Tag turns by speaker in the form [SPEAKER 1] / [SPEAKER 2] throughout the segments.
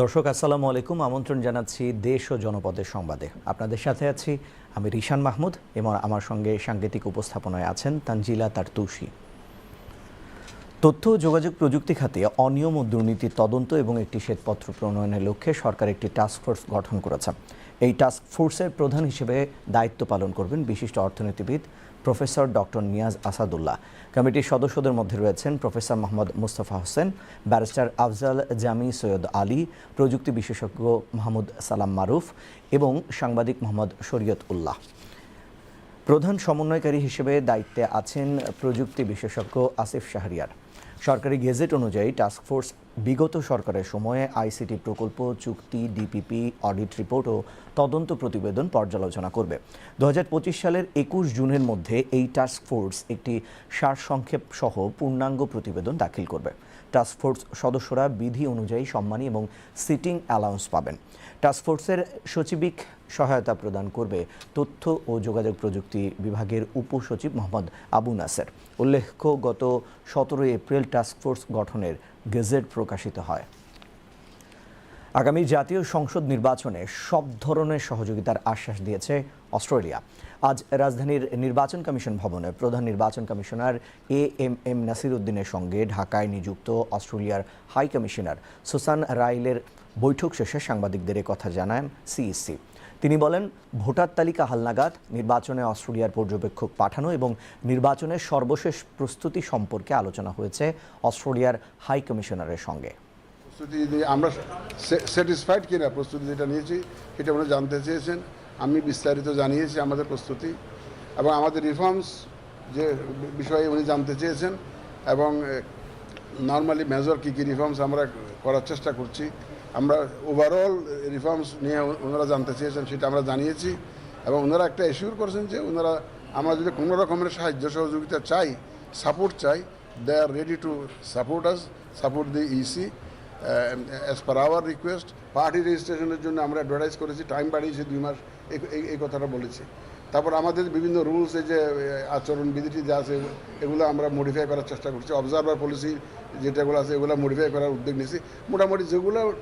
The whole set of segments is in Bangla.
[SPEAKER 1] দর্শক, আসসালামু আলাইকুম। আমন্ত্রণ জানাচ্ছি দেশ ও জনপদের সংবাদে। আপনাদের সাথে আছি আমি রিশান মাহমুদ, এবং আমার সঙ্গে সাংকেতিক উপস্থাপনায় আছেন তানজিলা তারতুষি তথ্য ও যোগাযোগ প্রযুক্তি খাতে অনিয়ম ও দুর্নীতি তদন্ত এবং একটি শ্বেতপত্র প্রণয়নের লক্ষ্যে সরকার একটি টাস্কফোর্স গঠন করেছে। এই টাস্ক ফোর্সের প্রধান হিসেবে দায়িত্ব পালন করবেন বিশিষ্ট অর্থনীতিবিদ প্রফেসর ডক্টর নিয়াজ আসাদুল্লাহ। কমিটির সদস্যদের মধ্যে রয়েছেন প্রফেসর মোহাম্মদ মুস্তফা হোসেন, ব্যারিস্টার আফজাল জামি সৈয়দ আলী, প্রযুক্তি বিশেষজ্ঞ মাহমুদ সালাম মারুফ এবং সাংবাদিক মোহাম্মদ শরীয়ত উল্লাহ। প্রধান সমন্বয়কারী হিসেবে দায়িত্বে আছেন প্রযুক্তি বিশেষজ্ঞ আসিফ শাহরিয়ার। সরকারি গেজেট অনুযায়ী টাস্কফোর্স বিগত সরকারের সময়ে আইসিটি প্রকল্প, চুক্তি ডিপিপি অডিট রিপোর্ট ও তদন্ত প্রতিবেদন পর্যালোচনা করবে। দু হাজার পঁচিশ সালের একুশ জুনের মধ্যে এই টাস্কফোর্স একটি সারসংক্ষেপ সহ পূর্ণাঙ্গ প্রতিবেদন দাখিল করবে। টাস্কফোর্স সদস্যরা বিধি অনুযায়ী সম্মানী এবং সিটিং অ্যালাউন্স পাবেন। টাস্কফোর্সের সচিবিক সহায়তা প্রদান করবে তথ্য ও যোগাযোগ প্রযুক্তি বিভাগের উপসচিব মোহাম্মদ আবু নাসের। উল্লেখ্য, গত সতেরোই এপ্রিল টাস্কফোর্স গঠনের গেজেট প্রকাশিত হয়। আগামী জাতীয় সংসদ নির্বাচনে সব ধরনের সহযোগিতার আশ্বাস দিয়েছে অস্ট্রেলিয়া। আজ রাজধানীর নির্বাচন কমিশন ভবনে প্রধান নির্বাচন commissioner A M M Nasir উদ্দিনের সঙ্গে ঢাকায় নিযুক্ত অস্ট্রেলিয়ার হাই কমিশনার সুসান রাইলের বৈঠক শেষে সাংবাদিকদের কথা জানান সিইসি তিনি বলেন, ভোটার তালিকা হালনাগাদ, নির্বাচনে অস্ট্রেলিয়ার পর্যবেক্ষক পাঠানো এবং নির্বাচনের সর্বশেষ প্রস্তুতি সম্পর্কে আলোচনা হয়েছে অস্ট্রেলিয়ার হাই কমিশনারের সঙ্গে।
[SPEAKER 2] প্রস্তুতি আমরা স্যাটিসফাইড কিনা প্রস্তুতি যেটা নিয়েছি, সেটা উনি জানতে চেয়েছেন। আমি বিস্তারিত জানিয়েছি আমাদের প্রস্তুতি। এবং আমাদের রিফর্মস যে বিষয়ে উনি জানতে চেয়েছেন, এবং নর্মালি মেজর কী কী রিফর্মস আমরা করার চেষ্টা করছি, আমরা ওভারঅল রিফর্মস নিয়ে ওনারা জানতে চেয়েছেন সেটা আমরা জানিয়েছি। এবং ওনারা একটা এশিওর করেছেন যে ওনারা আমরা যদি কোনো রকমের সাহায্য সহযোগিতা চাই সাপোর্ট চাই they are ready to support us support the EC as per our request party রেজিস্ট্রেশনের জন্য আমরা অ্যাডভার্টাইজ করেছি টাইম বাড়িয়েছি দুই মাস, এই- কথাটা বলেছি। তারপর আমাদের বিভিন্ন রুলস যে আচরণ বিধিটি যা আছে, এগুলো আমরা মডিফাই করার চেষ্টা করছি। অবজারভার পলিসি যেটাগুলো আছে, এগুলো মডিফাই করার উদ্যোগ নিয়েছি। মোটামুটি যেগুলো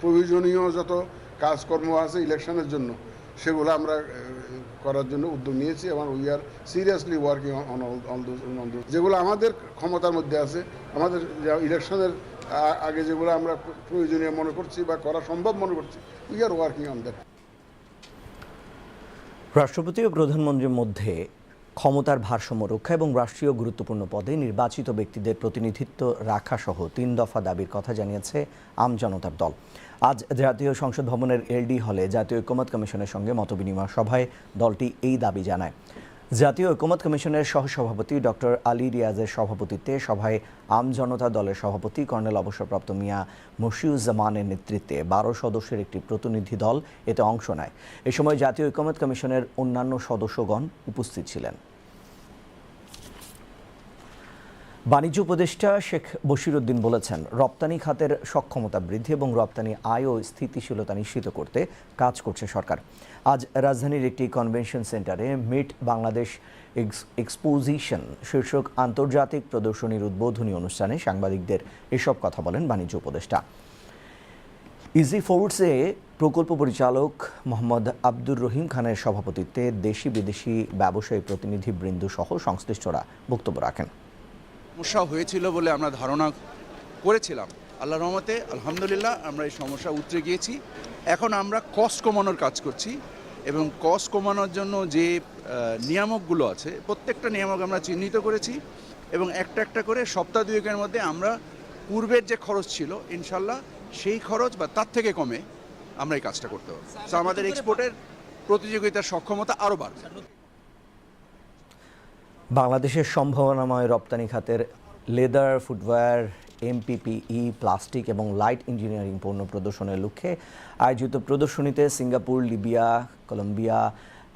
[SPEAKER 2] প্রয়োজনীয় যত কাজকর্ম আছে ইলেকশনের জন্য, সেগুলো আমরা করার জন্য উদ্যোগ নিয়েছি এবং we are seriously working on on যেগুলো আমাদের ক্ষমতার মধ্যে আছে, আমাদের ইলেকশনের আগে যেগুলো আমরা প্রয়োজনীয় মনে করছি বা করা সম্ভব মনে করছি we are working on that
[SPEAKER 1] রাষ্ট্রপতি ও প্রধানমন্ত্রীর মধ্যে ক্ষমতার ভারসাম্য রক্ষা এবং রাষ্ট্রীয় গুরুত্বপূর্ণ পদে নির্বাচিত ব্যক্তিদের প্রতিনিধিত্ব রাখা সহ তিন দফা দাবির কথা জানিয়েছে আম জনতার দল। আজ জাতীয় সংসদ ভবনের এলডি হলে জাতীয় ঐক্যমত কমিশনের সঙ্গে মতবিনিময় সভায় দলটি এই দাবি জানায়। জাতীয় ঐক্যমত কমিশনের সহসভাপতি ডক্টর আলী রিয়াজের সভাপতিত্বে সভায় আম জনতা দলের সভাপতি কর্নেল অবসরপ্রাপ্ত মিয়া মশিউজ্জামানের নেতৃত্বে বারো সদস্যের একটি প্রতিনিধি দল এতে অংশ নেয়। এ সময় জাতীয় ঐক্যমত কমিশনের অন্যান্য সদস্যগণ উপস্থিত ছিলেন। বাণিজ্য উপদেষ্টা শেখ বশিরউদ্দিন বলেছেন, রপ্তানি খাতের সক্ষমতা বৃদ্ধি এবং রপ্তানি আয় ও স্থিতিশীলতা নিশ্চিত করতে কাজ করছে সরকার। আজ রাজধানীর একটি কনভেনশন সেন্টারে মিট বাংলাদেশ এক্সপোজিশন শীর্ষক আন্তর্জাতিক প্রদর্শনীর উদ্বোধনী অনুষ্ঠানে সাংবাদিকদের এসব কথা বলেন বাণিজ্য উপদেষ্টা। ইজি ফোর্ডসে প্রকল্প পরিচালক মোহাম্মদ আব্দুর রহিম খানের সভাপতিত্বে দেশি বিদেশি ব্যবসায়ী প্রতিনিধিবৃন্দ সহ সংশ্লিষ্টরা বক্তব্য রাখেন।
[SPEAKER 3] সমস্যা হয়েছিল বলে আমরা ধারণা করেছিলাম। আল্লাহ রহমতে আলহামদুলিল্লাহ আমরা এই সমস্যা উতরে গিয়েছি। এখন আমরা কস্ট কমানোর কাজ করছি এবং কস্ট কমানোর জন্য যে নিয়ামকগুলো আছে প্রত্যেকটা নিয়ামক আমরা চিহ্নিত করেছি এবং একটা একটা করে সপ্তাহ দুয়েকের মধ্যে আমরা পূর্বের যে খরচ ছিল ইনশাল্লাহ সেই খরচ বা তার থেকে কমে আমরা এই কাজটা করতে পারব। আমাদের এক্সপোর্টের প্রতিযোগিতার সক্ষমতা আরও বাড়বে।
[SPEAKER 1] বাংলাদেশের সম্ভাবনাময় রপ্তানি খাতের লেদার, ফুটওয়্যার, এমপিপিই, প্লাস্টিক এবং লাইট ইঞ্জিনিয়ারিং পণ্য প্রদর্শনের লক্ষ্যে আয়োজিত প্রদর্শনীতে Singapore, Libya, Colombia,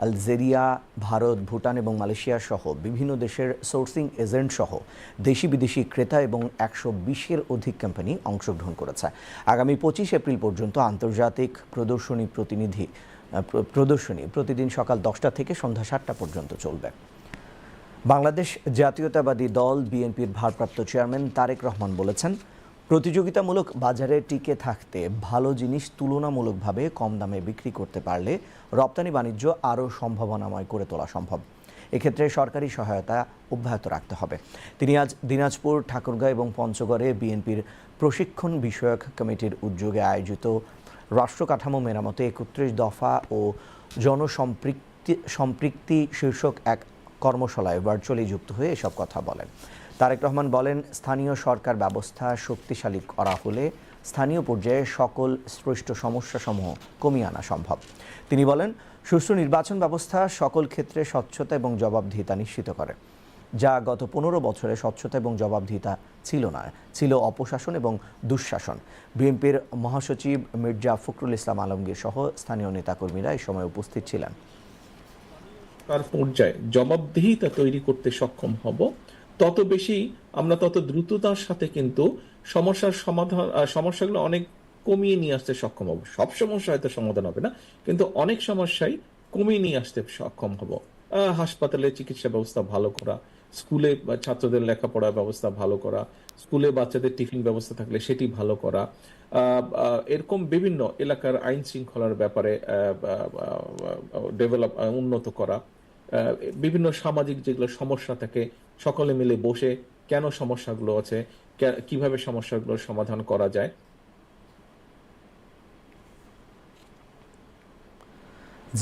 [SPEAKER 1] Algeria, Bharat, Bhutan এবং মালয়েশিয়া সহ বিভিন্ন দেশের সোর্সিং এজেন্ট সহ দেশি বিদেশি ক্রেতা এবং একশো বিশের অধিক কোম্পানি অংশগ্রহণ করেছে। আগামী পঁচিশ এপ্রিল পর্যন্ত আন্তর্জাতিক প্রদর্শনী প্রতিনিধি প্রদর্শনী প্রতিদিন সকাল দশটা থেকে সন্ধ্যা সাতটা পর্যন্ত চলবে। বাংলাদেশ জাতীয়তাবাদী দল বিএনপির ভারপ্রাপ্ত চেয়ারম্যান তারেক রহমান বলেছেন, প্রতিযোগিতামূলক বাজারে টিকে থাকতে ভালো জিনিস তুলনামূলকভাবে কম দামে বিক্রি করতে পারলে রপ্তানি বাণিজ্য আরও সম্ভাবনাময় করে তোলা সম্ভব। এক্ষেত্রে সরকারি সহায়তা অব্যাহত রাখতে হবে। তিনি আজ দিনাজপুর, ঠাকুরগাঁও এবং পঞ্চগড়ে বিএনপির প্রশিক্ষণ বিষয়ক কমিটির উদ্যোগে আয়োজিত রাষ্ট্র কাঠামো মেরামতে একত্রিশ দফা ও জনসম্পৃক্তি, সম্পৃক্তি শীর্ষক এক কর্মশালায় ভার্চুয়ালি যুক্ত হয়ে এসব কথা বলেন। তারেক রহমান বলেন, স্থানীয় সরকার ব্যবস্থা শক্তিশালী করা হলে স্থানীয় পর্যায়ে সকল স্পৃষ্ট সমস্যাসমূহ কমিয়ে আনা সম্ভব। তিনি বলেন, সুষ্ঠু নির্বাচন ব্যবস্থা সকল ক্ষেত্রে স্বচ্ছতা এবং জবাবদিহিতা নিশ্চিত করে। যা গত পনেরো বছরে স্বচ্ছতা এবং জবাবদিহিতা ছিল না, ছিল অপশাসন এবং দুঃশাসন। বিএনপির মহাসচিব মির্জা ফখরুল ইসলাম আলমগীর সহ স্থানীয় নেতাকর্মীরা এই সময় উপস্থিত ছিলেন।
[SPEAKER 4] তার পর্যায়ে জবাবদিহিতা তৈরি করতে সক্ষম হব। তত বেশি আমরা তত দ্রুততার সাথে কিন্তু সমস্যার সমাধান সমস্যাগুলো অনেক কমিয়ে নিয়ে আসতে সক্ষম হব। সব সমস্যা হয়তো সমাধান হবে না, কিন্তু অনেক সমস্যাই কমিয়ে নিয়ে আসতে সক্ষম হব। হাসপাতালে চিকিৎসা ব্যবস্থা ভালো করা, স্কুলে ছাত্রদের লেখাপড়ার ব্যবস্থা ভালো করা, স্কুলে বাচ্চাদের টিফিন ব্যবস্থা থাকলে সেটি ভালো করা এরকম বিভিন্ন এলাকার আইন শৃঙ্খলার ব্যাপারে ডেভেলপ উন্নত করা। বিভিন্ন সামাজিক যেগুলো সমস্যা থাকে, সকলে মিলে বসে কেন সমস্যাগুলো আছে কীভাবে সমস্যাগুলোর সমাধান করা যায়?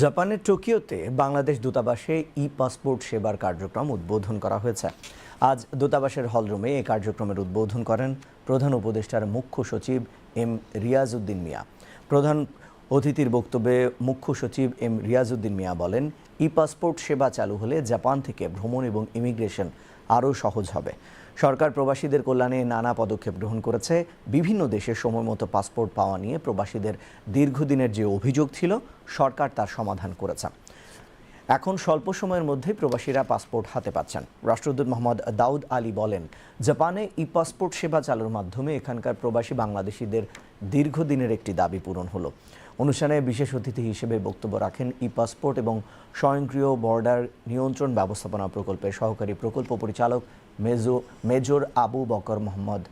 [SPEAKER 1] জাপানের টোকিওতে বাংলাদেশ দূতাবাসে ই পাসপোর্ট সেবার কার্যক্রম উদ্বোধন করা হয়েছে। আজ দূতাবাসের হলরুমে এই কার্যক্রমের উদ্বোধন করেন প্রধান উপদেষ্টার মুখ্য সচিব এম রিয়াজউদ্দিন মিয়া। প্রধান অতিথির বক্তব্যে মুখ্য সচিব এম রিয়াজউদ্দিন মিয়া বলেন ই পাসপোর্ট সেবা চালু হলে জাপান থেকে ভ্রমণ এবং ইমিগ্রেশন আরও সহজ হবে। সরকার প্রবাসীদের কল্যাণে নানা পদক্ষেপ গ্রহণ করেছে। বিভিন্ন দেশে সময় মতো পাসপোর্ট পাওয়া নিয়ে প্রবাসীদের দীর্ঘদিনের যে অভিযোগ ছিল, সরকার তার সমাধান করেছে। এখন স্বল্প সময়ের মধ্যেই প্রবাসীরা পাসপোর্ট হাতে পাচ্ছেন। রাষ্ট্রদূত মোহাম্মদ দাউদ আলী বলেন, জাপানে ই পাসপোর্ট সেবা চালুর মাধ্যমে এখানকার প্রবাসী বাংলাদেশিদের দীর্ঘদিনের একটি দাবি পূরণ হলো। অনুষ্ঠানে বিশেষ অতিথি হিসেবে বক্তব্য রাখেন ই পাসপোর্ট এবং স্বয়ংক্রিয় বর্ডার নিয়ন্ত্রণ ব্যবস্থাপনা প্রকল্পের সহকারী প্রকল্প পরিচালক মেজো মেজর আবু বকর মোহাম্মদ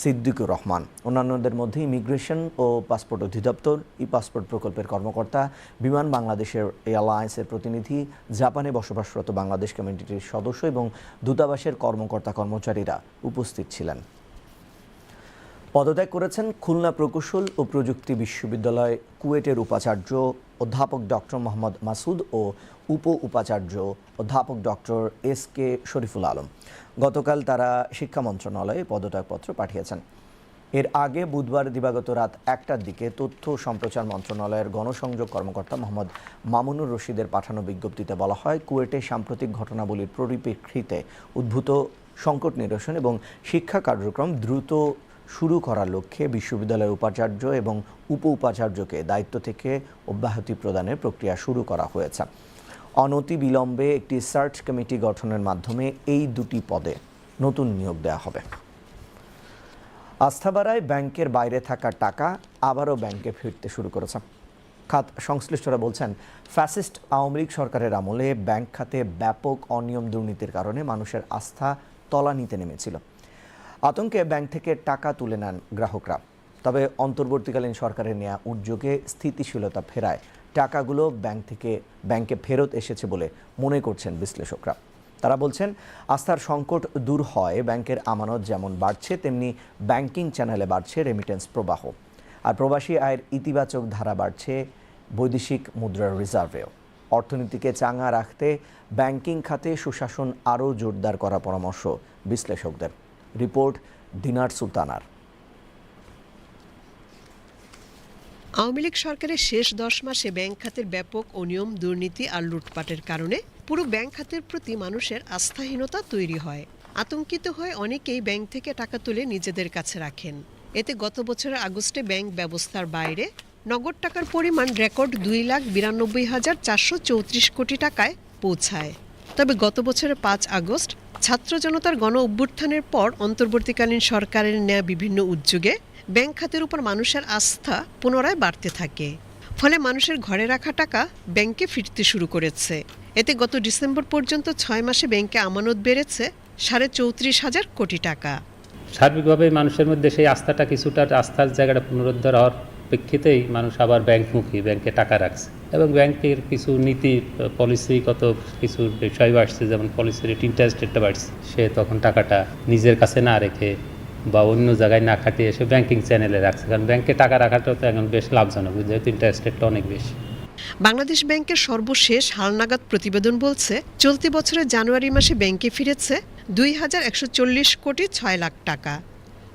[SPEAKER 1] সিদ্দিকুর রহমান। অন্যান্যদের মধ্যে ইমিগ্রেশন ও পাসপোর্ট অধিদপ্তর ই পাসপোর্ট প্রকল্পের কর্মকর্তা, বিমান বাংলাদেশের এয়ারলাইন্সের প্রতিনিধি, জাপানে বসবাসরত বাংলাদেশ কমিউনিটির সদস্য এবং দূতাবাসের কর্মকর্তা কর্মচারীরা উপস্থিত ছিলেন। পদত্যাগ করেছেন খুলনা প্রকৌশল ও প্রযুক্তি বিশ্ববিদ্যালয় কুয়েটের উপাচার্য অধ্যাপক ডক্টর মোহাম্মদ মাসুদ ও উপ উপাচার্য অধ্যাপক doctor S K Shariful Alam. গতকাল তারা শিক্ষা মন্ত্রণালয়ে পদত্যাগপত্র পাঠিয়েছেন। এর আগে বুধবার দিবাগত রাত একটার দিকে তথ্য সম্প্রচার মন্ত্রণালয়ের গণসংযোগ কর্মকর্তা মোহাম্মদ মামুনুর রশিদের পাঠানো বিজ্ঞপ্তিতে বলা হয়, কুয়েটে সাম্প্রতিক ঘটনাবলীর পরিপ্রেক্ষিতে উদ্ভূত সংকট নিরসন এবং শিক্ষা কার্যক্রম দ্রুত শুরু করার লক্ষ্যে বিশ্ববিদ্যালয়ের উপাচার্য এবং উপ উপাচার্যকে দায়িত্ব থেকে অব্যাহতি প্রদানের প্রক্রিয়া শুরু করা হয়েছে। অনতি বিলম্বে একটি সার্চ কমিটি গঠনের মাধ্যমে এই দুটি পদে নতুন নিয়োগ দেওয়া হবে। আস্থা বাড়ায় ব্যাংকের বাইরে থাকা টাকা আবারও ব্যাংকে ফিরতে শুরু করেছে। খাত সংশ্লিষ্টরা বলছেন, ফ্যাসিস্ট আওয়ামী লীগ সরকারের আমলে ব্যাংক খাতে ব্যাপক অনিয়ম দুর্নীতির কারণে মানুষের আস্থা তলানিতে নেমেছিল। আতঙ্কে ব্যাংক থেকে টাকা তুলে নেন গ্রাহকরা। তবে অন্তর্বর্তীকালীন সরকারের নেওয়া উদ্যোগে স্থিতিশীলতা ফেরায়। টাকাগুলো ব্যাংক থেকে, ব্যাংকে ফেরত এসেছে বলে মনে করছেন বিশ্লেষকরা। তারা বলছেন, আস্থার সংকট দূর হয়, ব্যাংকের আমানত যেমন বাড়ছে, তেমনি ব্যাংকিং চ্যানেলে বাড়ছে রেমিটেন্স প্রবাহ। আর প্রবাসী আয়ের ইতিবাচক ধারা বাড়ছে বৈদেশিক মুদ্রার রিজার্ভেও। অর্থনীতিকে চাঙা রাখতে ব্যাংকিং খাতে সুশাসন আরও জোরদার করা পরামর্শ বিশ্লেষকদের। রিপোর্ট দিনার সুলতানার।
[SPEAKER 5] আওয়ামী লীগ সরকারের শেষ দশ মাসে ব্যাংক খাতের ব্যাপক অনিয়ম, দুর্নীতি আর লুটপাটের কারণে পুরো ব্যাংক খাতের প্রতি মানুষের আস্থাহীনতা তৈরি হয়। আতঙ্কিত হয়ে অনেকেই ব্যাংক থেকে টাকা তুলে নিজেদের কাছে রাখেন। এতে গত বছরের আগস্টে ব্যাংক ব্যবস্থার বাইরে নগদ টাকার পরিমাণ রেকর্ড দুই লাখ বিরানব্বই হাজার চারশো চৌত্রিশ কোটি টাকায় পৌঁছায়। তবে গত বছরের পাঁচ আগস্ট ছাত্র জনতার গণ অভ্যুত্থানের পর অন্তর্বর্তীকালীন সরকারের নেয়া বিভিন্ন উদ্যোগে ব্যাংক খাতের উপর মানুষের আস্থা পুনরায় বাড়তে থাকে। ফলে মানুষের ঘরে রাখা টাকা ব্যাংকে ফিরতে শুরু করেছে। এতে গত ডিসেম্বর পর্যন্ত ছয় মাসে ব্যাংকে আমানত বেড়েছে সাড়ে চৌত্রিশ হাজার কোটি টাকা।
[SPEAKER 6] সার্বিকভাবে মানুষের মধ্যে সেই আস্থাটা কিছুটা আস্থার জায়গাটা পুনরুদ্ধার হওয়ার প্রেক্ষিতেই মানুষ আবার ব্যাংকমুখী, ব্যাংকে টাকা রাখছে। এবং ব্যাংকের কিছু নীতি, পলিসিগত কিছু বিষয় বাড়ছে যেমন পলিসি রেট ইন্টারেস্ট রেটটা বাড়ছে। সে তখন টাকাটা নিজের কাছে না রেখে বা অন্য জায়গায় না খাটিয়ে এসে ব্যাংকিং চ্যানেলে রাখছে। কারণ ব্যাংকে টাকা রাখাটাও তো এখন বেশ লাভজনক, যেহেতু ইন্টারেস্ট রেটটা অনেক বেশি।
[SPEAKER 5] বাংলাদেশ ব্যাংকের সর্বশেষ হালনাগাদ প্রতিবেদন বলছে, চলতি বছরের জানুয়ারি মাসে ব্যাংকে ফিরেছে দুই হাজার একশো চল্লিশ কোটি ছয় লাখ টাকা।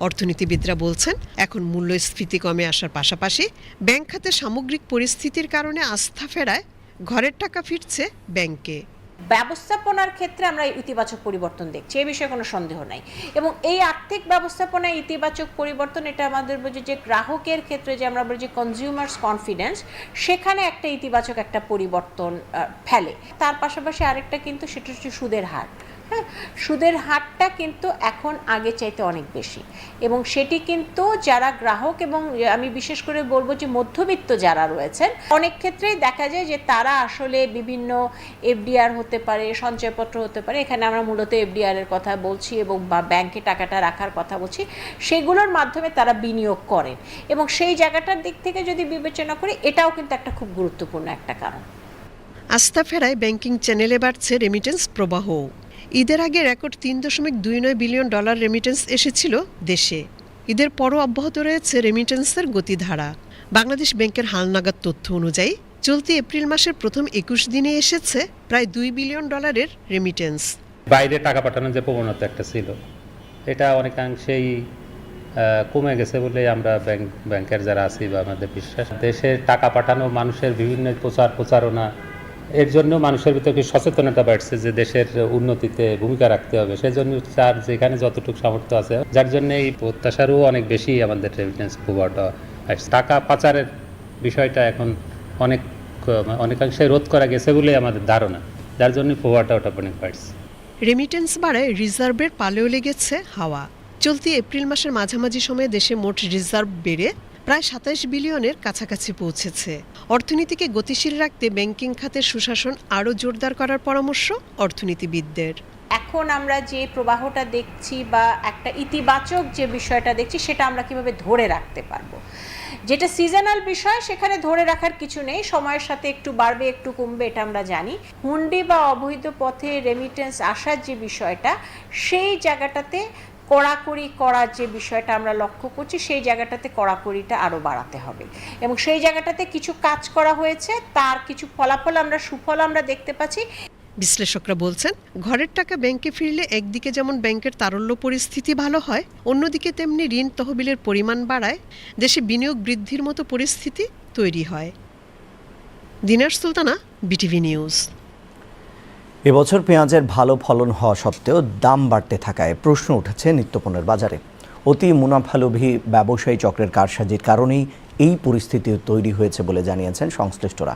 [SPEAKER 5] অর্থনীতিবিদরা বলছেন, এখন মূল্যস্ফীতি কমে আসার পাশাপাশি ব্যাংক খাতে সামগ্রিক পরিস্থিতির কারণে আস্থা ফেরায়, ঘরের টাকা ফিরছে ব্যাংকে।
[SPEAKER 7] ব্যবস্থাপনার ক্ষেত্রে আমরা ইতিবাচক পরিবর্তন দেখছি, এ বিষয়ে কোনো সন্দেহ নাই। এবং এই আর্থিক ব্যবস্থাপনায় ইতিবাচক পরিবর্তন, এটা আমাদের বুঝি যে গ্রাহকের ক্ষেত্রে যে আমরা বলছি কনজিউমার্স কনফিডেন্স সেখানে একটা ইতিবাচক একটা পরিবর্তন ফেলে। তার পাশাপাশি আরেকটা কিন্তু সেটা হচ্ছে সুদের হার। হ্যাঁ সুদের হারটা কিন্তু এখন আগে চাইতে অনেক বেশি। এবং সেটি কিন্তু যারা গ্রাহক এবং আমি বিশেষ করে বলব যে মধ্যবিত্ত যারা রয়েছেন, অনেক ক্ষেত্রেই দেখা যায় যে তারা আসলে বিভিন্ন এফডিআর হতে পারে, সঞ্চয়পত্র হতে পারে। এখানে আমরা মূলত এফডিআর এর কথা বলছি এবং বা ব্যাংকে টাকাটা রাখার কথা বলছি। সেগুলোর মাধ্যমে তারা বিনিয়োগ করেন এবং সেই জায়গাটার দিক থেকে যদি বিবেচনা করি, এটাও কিন্তু একটা খুব গুরুত্বপূর্ণ একটা কারণ।
[SPEAKER 5] আস্থা ফেরায় ব্যাংকিং চ্যানেলে বাড়ছে রেমিটেন্স প্রবাহ। ঈদের আগে রেকর্ড তিন দশমিক দুই নয় বিলিয়ন ডলার রেমিটেন্স এসেছিল দেশে। ঈদের পরও অব্যাহত রয়েছে রেমিটেন্সের গতিধারা। বাংলাদেশ ব্যাংকের হালনাগাদ তথ্য অনুযায়ী চলতি এপ্রিল মাসের প্রথম একুশ দিনে এসেছে প্রায় দুই বিলিয়ন ডলারের রেমিটেন্স
[SPEAKER 6] বাইরে টাকা পাঠানোর যে প্রবণতা একটা ছিল, এটা অনেকাংশেই কমে গেছে বলে আমরা ব্যাংক, ব্যাংকের যারা আছি বা আমাদের বিশ্বাস, দেশে টাকা পাঠানো মানুষের বিভিন্ন প্রচার প্রচারণা এর জন্য মানুষের ভিতরে সচেতনতা বাড়ছে যে দেশের উন্নতিতে ভূমিকা রাখতে হবে। সেজন্য তার যেখানে যতটুকু সামর্থ্য আছে, যার জন্য এই প্রত্যাশারও অনেক বেশি আমাদের রেমিটেন্স আসছে। টাকা পাচারের বিষয়টা এখন অনেক, অনেকাংশে রোধ করা গেছে বলে আমাদের ধারণা। যার জন্য প্রভাবটা ওটা অনেক বাড়ছে।
[SPEAKER 5] রেমিটেন্স বাড়ায় রিজার্ভের পালেও লেগেছে হাওয়া। চলতি এপ্রিল মাসের মাঝামাঝি সময়ে দেশে মোট রিজার্ভ বেড়ে প্রায় সাতাশ বিলিয়নের কাছাকাছি পৌঁছেছে। অর্থনীতিকে গতিশীল রাখতে ব্যাংকিং খাতের সুশাসন আরও জোরদার করার পরামর্শ অর্থনীতিবিদদের।
[SPEAKER 7] এখন আমরা যে প্রবাহটা দেখছি বা একটা ইতিবাচক যে বিষয়টা দেখছি, সেটা আমরা কীভাবে ধরে রাখতে পারব? যেটা সিজনাল বিষয়, সেখানে ধরে রাখার কিছু নেই। সময়ের সাথে একটু বাড়বে, একটু কমবে, এটা আমরা জানি। হুন্ডি বা অবৈধ পথে রেমিটেন্স আসার যে বিষয়টা, সেই জায়গাটাতে কড়াকড়ি করার যে বিষয়টা আমরা লক্ষ্য করছি, সেই জায়গাটাতে কড়াকড়িটা আরও বাড়াতে হবে। এবং সেই জায়গাটাতে কিছু কাজ করা হয়েছে, তার কিছু ফলাফল আমরা, সুফল আমরা দেখতে পাচ্ছি।
[SPEAKER 5] বিশ্লেষকরা বলছেন, ঘরের টাকা ব্যাংকে ফিরলে একদিকে যেমন ব্যাংকের তারল্য পরিস্থিতি ভালো হয়, অন্যদিকে তেমনি ঋণ তহবিলের পরিমাণ বাড়ায়, দেশে বিনিয়োগ বৃদ্ধির মতো পরিস্থিতি তৈরি হয়। Dinar Sultana, BTV news.
[SPEAKER 1] এবছর পেঁয়াজের ভালো ফলন হওয়া সত্ত্বেও দাম বাড়তে থাকায় প্রশ্ন উঠেছে নিত্যপণ্যের বাজারে। অতি মুনাফালোভী ব্যবসায়ী চক্রের কারসাজির কারণেই এই পরিস্থিতি তৈরি হয়েছে বলে জানিয়েছেন সংশ্লিষ্টরা।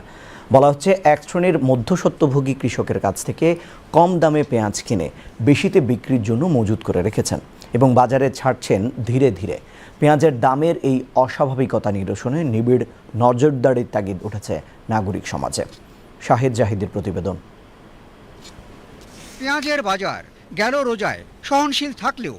[SPEAKER 1] বলা হচ্ছে, এক শ্রেণির মধ্যসত্ত্বভোগী কৃষকের কাছ থেকে কম দামে পেঁয়াজ কিনে বেশিতে বিক্রির জন্য মজুত করে রেখেছেন এবং বাজারে ছাড়ছেন ধীরে ধীরে। পেঁয়াজের দামের এই অস্বাভাবিকতা নিরসনে নিবিড় নজরদারির তাগিদ উঠেছে নাগরিক সমাজে। শাহেদ জাহিদের প্রতিবেদন।
[SPEAKER 8] পেঁয়াজের বাজার গেল রোজায় সহনশীল থাকলেও।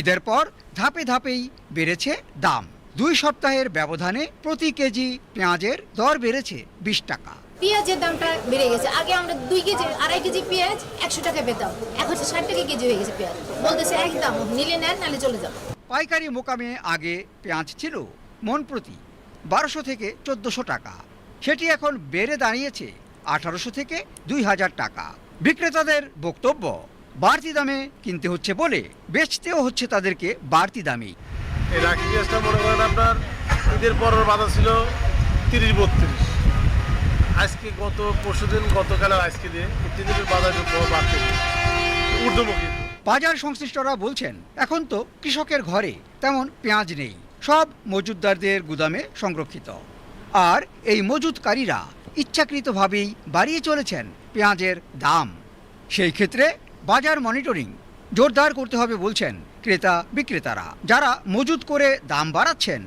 [SPEAKER 8] ঈদের পর ধাপে ধাপেই বেড়েছে দাম। দুই সপ্তাহের ব্যবধানে প্রতি কেজি পেঁয়াজের দর বেড়েছে বিশ টাকা।
[SPEAKER 9] পেঁয়াজের দামটা বেড়ে গেছে। আগে আমরা দুই কেজি আড়াই কেজি পেঁয়াজ একশো টাকা পেতাম। এখন ষাট টাকা কেজি হয়ে গেছে পেঁয়াজ। বলতেছে একদম নিলে নেন নালে চলে যাব
[SPEAKER 8] পাইকারি মোকামে আগে পেঁয়াজ ছিল মন প্রতি বারোশো থেকে চোদ্দোশো টাকা। সেটি এখন বেড়ে দাঁড়িয়েছে আঠারোশো থেকে দুই হাজার টাকা। বিক্রেতাদের বক্তব্য বাড়তি দামে কিনতে হচ্ছে বলে বেচতেও হচ্ছে তাদেরকে বাড়তি দামেই
[SPEAKER 10] এই রাখি পেঁয়াজটা মনে করেন আপনার ঈদের পরের বাজার ছিল তিরিশ বত্রিশ। আজকে গত পরশু দিন গতকাল আজকে দিয়ে এই তিন দিনের বাজার বাড়তে। ঊর্ধ্বমুখী।
[SPEAKER 8] বাজার সংশ্লিষ্টরা বলছেন এখন তো কৃষকের ঘরে তেমন পেঁয়াজ নেই সব মজুতদারদের গুদামে সংরক্ষিত। আর এই মজুতকারীরা ইচ্ছাকৃতভাবেই বাড়িয়ে চলেছেন পেঁয়াজের দাম। সেই ক্ষেত্রে বাজার মনিটরিং জোরদার করতে হবে বলছেন ক্রেতা বিক্রেতারা। যারা মজুত করে দাম বাড়াচ্ছেন,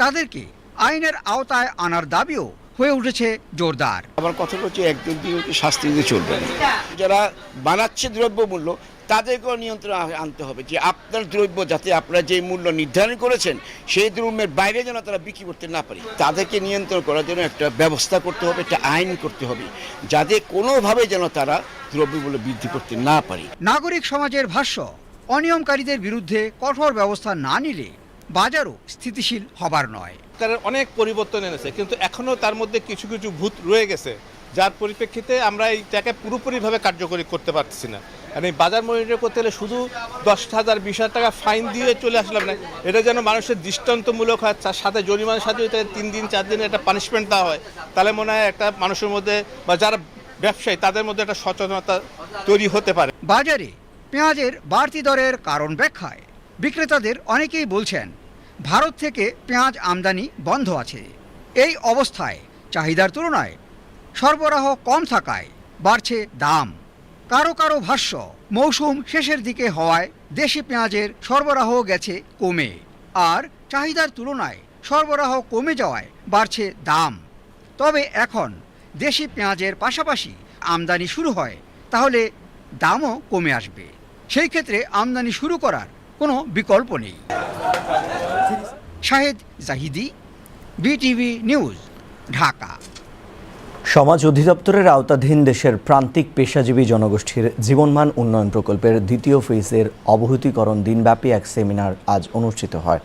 [SPEAKER 8] তাদেরকে আইনের আওতায় আনার দাবিও হয়ে উঠেছে জোরদার।
[SPEAKER 11] আমার কথা হচ্ছে একদিন দিয়ে শাস্তি দিয়ে চলবে যারা বানাচ্ছে দ্রব্যমূল্য তাদেরকেও নিয়ন্ত্রণ আনতে হবে যে আপনার দ্রব্য যাতে আপনারা যে মূল্য নির্ধারণ করেছেন সেই দ্রব্যের বাইরে যেন তারা বিক্রি করতে না পারে। তাদেরকে নিয়ন্ত্রণ করার জন্য একটা ব্যবস্থা করতে হবে একটা আইন করতে হবে যাতে কোনোভাবে যেন তারা দ্রব্যমূল্য বৃদ্ধি করতে না পারে।
[SPEAKER 8] নাগরিক সমাজের ভাষ্য অনিয়মকারীদের বিরুদ্ধে কঠোর ব্যবস্থা না নিলে বাজারও স্থিতিশীল হবার নয়।
[SPEAKER 10] তার অনেক পরিবর্তন এনেছে কিন্তু এখনও তার মধ্যে কিছু কিছু ভূত রয়ে গেছে যার পরিপ্রেক্ষিতে আমরা এইটাকে পুরোপুরিভাবে কার্যকরী করতে পারছি না। আর এই বাজার মনিটর করতে গেলে শুধু দশ হাজার, বিশ হাজার টাকা ফাইন দিয়ে চলে আসলাম না। এটা যেন মানুষের দৃষ্টান্তমূলক হয়, তার সাথে জরিমানার সাথে তিন দিন, চার দিনের একটা পানিশমেন্ট দেওয়া হয়। তাহলে মনে হয় একটা মানুষের মধ্যে বা যারা ব্যবসায়ী, তাদের মধ্যে একটা সচেতনতা তৈরি হতে পারে।
[SPEAKER 8] বাজারে পেঁয়াজের বাড়তি দরের কারণ ব্যাখ্যায় বিক্রেতাদের অনেকেই বলছেন, ভারত থেকে পেঁয়াজ আমদানি বন্ধ আছে। এই অবস্থায় চাহিদার তুলনায় সরবরাহ কম থাকায় বাড়ছে দাম। কারও কারও ভাষ্য, মৌসুম শেষের দিকে হওয়ায় দেশি পেঁয়াজের সরবরাহ গেছে কমে। আর চাহিদার তুলনায় সরবরাহ কমে যাওয়ায় বাড়ছে দাম। তবে এখন দেশি পেঁয়াজের পাশাপাশি আমদানি শুরু হয়, তাহলে দামও কমে আসবে। সেই ক্ষেত্রে আমদানি শুরু করার কোনো বিকল্প নেই। Shahed Zahidi, BTV news, Dhaka.
[SPEAKER 1] সমাজ অধিদপ্তরের আওতাধীন দেশের প্রান্তিক পেশাজীবী জনগোষ্ঠীর জীবনমান উন্নয়ন প্রকল্পের দ্বিতীয় ফেজের অবহিতীকরণ দিনব্যাপী এক সেমিনার আজ অনুষ্ঠিত হয়।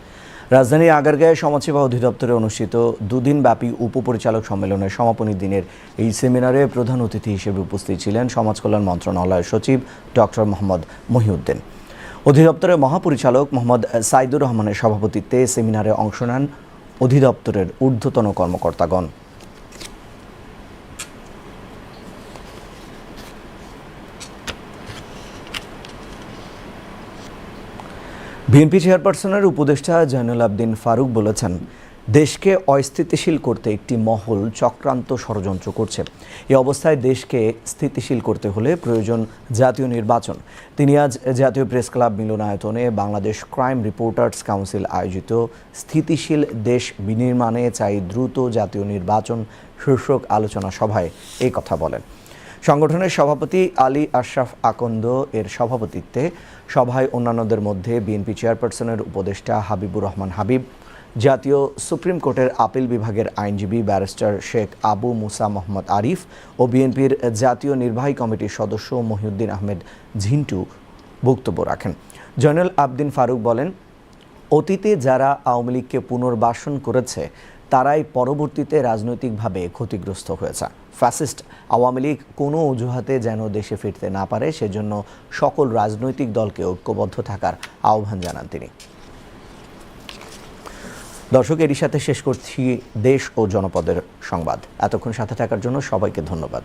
[SPEAKER 1] রাজধানীর আগারগাঁয়ে সমাজসেবা অধিদপ্তরে অনুষ্ঠিত দুদিনব্যাপী উপপরিচালক সম্মেলনের সমাপনী দিনের এই সেমিনারে প্রধান অতিথি হিসেবে উপস্থিত ছিলেন সমাজ কল্যাণ মন্ত্রণালয়ের সচিব ডক্টর মোহাম্মদ মহিউদ্দিন। অধিদপ্তরের মহাপরিচালক মোহাম্মদ সাইদুর রহমানের সভাপতিত্বে সেমিনারে অংশ নেন অধিদপ্তরের ঊর্ধ্বতন কর্মকর্তাগণ। বিএনপি চেয়ারপারসনের উপদেষ্টা জয়নুল আবদিন ফারুক বলেছেন, দেশকে অস্থিতিশীল করতে একটি মহল চক্রান্ত ষড়যন্ত্র করছে। এই অবস্থায় দেশকে স্থিতিশীল করতে হলে প্রয়োজন জাতীয় নির্বাচন। তিনি আজ জাতীয় প্রেস ক্লাব মিলনায়তনে বাংলাদেশ ক্রাইম রিপোর্টার্স কাউন্সিল আয়োজিত স্থিতিশীল দেশ বিনির্মাণে চাই দ্রুত জাতীয় নির্বাচন শীর্ষক আলোচনা সভায় এই কথা বলেন। সংগঠনের সভাপতি আলী আশরাফ আকন্দ এর সভাপতিত্বে সভায় অন্যান্যদের মধ্যে বিএনপি চেয়ারপারসনের উপদেষ্টা হাবিবুর রহমান হাবিব, জাতীয় সুপ্রিম কোর্টের আপিল বিভাগের আইনজীবী ব্যারিস্টার শেখ আবু মুসা মোহাম্মদ আরিফ ও বিএনপির জাতীয় নির্বাহী কমিটির সদস্য মহিউদ্দিন আহমেদ ঝিন্টু বক্তব্য রাখেন। জয়নুল আবদিন ফারুক বলেন, অতীতে যারা আওয়ামী লীগকে পুনর্বাসন করেছে তারাই পরবর্তীতে রাজনৈতিকভাবে ক্ষতিগ্রস্ত হয়েছে। ফ্যাসিস্ট আওয়ামী লীগ কোনো অজুহাতে যেন দেশে ফিরতে না পারে, সেজন্য সকল রাজনৈতিক দলকে ঐক্যবদ্ধ থাকার আহ্বান জানান তিনি। দর্শক, এরই সাথে শেষ করছি দেশ ও জনপদের সংবাদ। এতক্ষণ সাথে থাকার জন্য সবাইকে ধন্যবাদ।